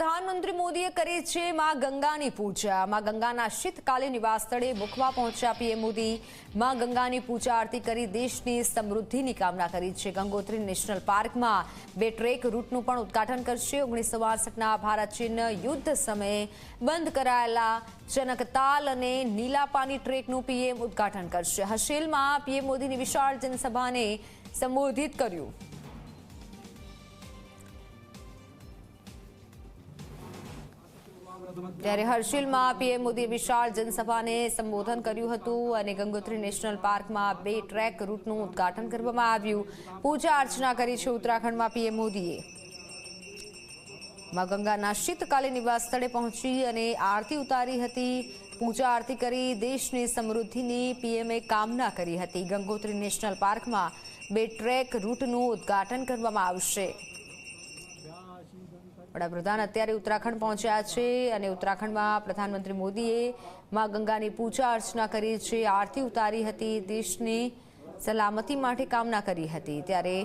પ્રધાનમંત્રી મોદીએ કરી છે માં ગંગાની પૂજા. માં ગંગાના શીતકાલીન નિવાસ સ્થળે મુખવા પહોંચ્યા પીએમ મોદી. માં ગંગાની પૂજા આરતી કરી દેશની સમૃદ્ધિની કામના કરી છે. ગંગોત્રી નેશનલ પાર્કમાં બે ટ્રેક રૂટનું પણ ઉદ્ઘાટન કરશે. ઓગણીસો બાસઠના ભારત ચીન યુદ્ધ સમયે બંધ કરાયેલા જનકતાલ અને નીલાપાની ટ્રેકનું પીએમ ઉદ્ઘાટન કરશે. હશેલમાં પીએમ મોદીની વિશાળ જનસભાને સંબોધિત કર્યું. ત્યારે હર્ષિલમાં પીએમ મોદીએ વિશાળ જનસભાને સંબોધન કર્યું હતું અને ગંગોત્રી નેશનલ પાર્કમાં બે ટ્રેક રૂટનું ઉદ્ઘાટન કરવામાં આવ્યું. પૂજા અર્ચના કરી છે ઉત્તરાખંડમાં પીએમ મોદીએ. માં ગંગાના શીતકાલીન નિવાસ સ્થળે પહોંચી અને આરતી ઉતારી હતી. પૂજા આરતી કરી દેશની સમૃદ્ધિની પીએમએ કામના કરી હતી. ગંગોત્રી નેશનલ પાર્કમાં બે ટ્રેક રૂટનું ઉદ્ઘાટન કરવામાં આવશે. વડાપ્રધાન અત્યારે ઉત્તરાખંડ પહોંચ્યા છે અને ઉત્તરાખંડમાં પ્રધાનમંત્રી મોદીએ માં ગંગાની પૂજા અર્ચના કરી છે, આરતી ઉતારી હતી, દેશની સલામતી માટે કામના કરી હતી. ત્યારે